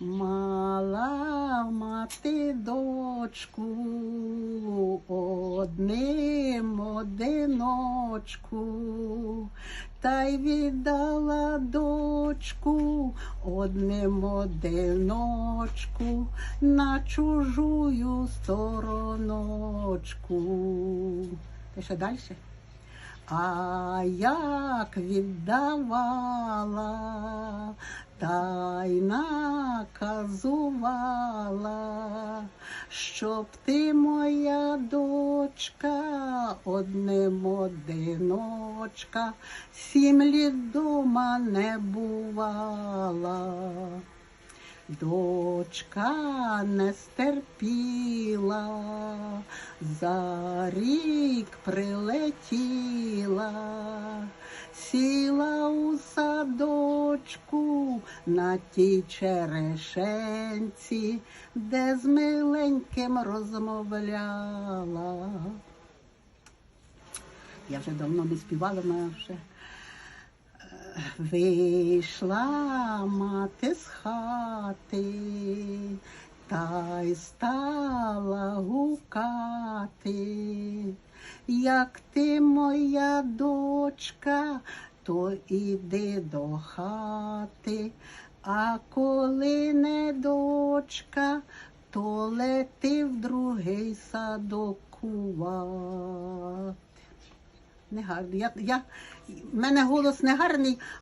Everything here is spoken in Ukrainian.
Мала мати дочку, одним одиночку, та й віддала дочку одним одиночку на чужую стороночку. Ти ще далі? А як віддавала, та й наказувала, щоб ти, моя дочка, одним одиночка, сім літ дома не бувала. Дочка не стерпіла, за рік прилетіла, сіла у садочку на тій черешенці, де з миленьким розмовляла. Я вже давно не співала, мене вже. Вийшла мати з хати, та й стала гукати. Як ти моя дочка, то іди до хати, а коли не дочка, то лети в другий садок кувати. Не гарний. Я, я, в мене голос не гарний,